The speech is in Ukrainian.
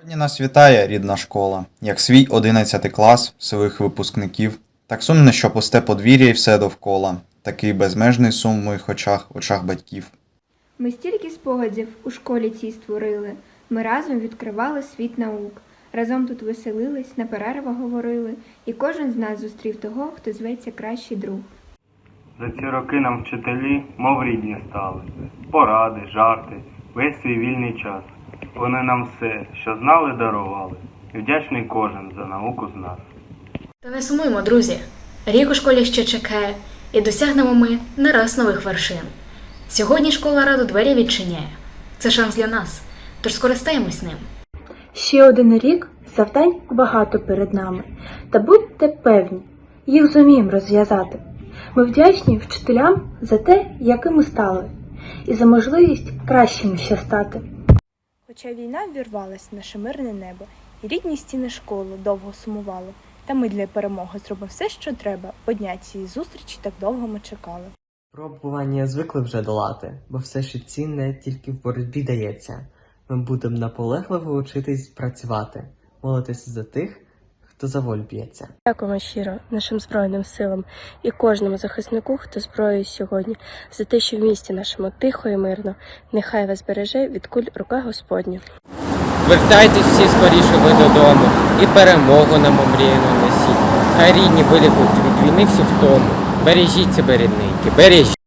Сьогодні нас вітає рідна школа, як свій 11 клас, своїх випускників. Так сумно, що пусте подвір'я і все довкола. Такий безмежний сум в моїх очах, очах батьків. Ми стільки спогадів у школі цій створили. Ми разом відкривали світ наук. Разом тут веселились, на перервах говорили, і кожен з нас зустрів того, хто зветься кращий друг. За ці роки нам вчителі, мов рідні стали. Поради, жарти, весь свій вільний час. Вони нам все, що знали, дарували. І вдячний кожен за науку з нас. Та не сумуємо, друзі. Рік у школі ще чекає, і досягнемо ми не раз нових вершин. Сьогодні школа раду двері відчиняє. Це шанс для нас, тож скористаємось ним. Ще один рік завдань багато перед нами, та будьте певні, їх зуміємо розв'язати. Ми вдячні вчителям за те, якими стали, і за можливість кращими ще стати. Хоча війна ввірвалась в наше мирне небо, і рідні стіни школи довго сумували. Та ми для перемоги зробимо все, що треба, бо дня цієї зустрічі так довго ми чекали. Пробування звикли вже долати, бо все, що цінне, тільки в боротьбі дається. Ми будемо наполегливо учитись працювати, молитися за тих, хто за волю б'ється. Дякуємо щиро нашим Збройним силам і кожному захиснику, хто зброєю сьогодні, за те, що в місті нашому тихо і мирно, нехай вас береже від куль рука Господня. Вертайтесь всі скоріше ви додому і перемогу нам омріяну несіть. Хай рідні вилікують від війни всю втому. Бережіть себе, рідненькі, бережіть.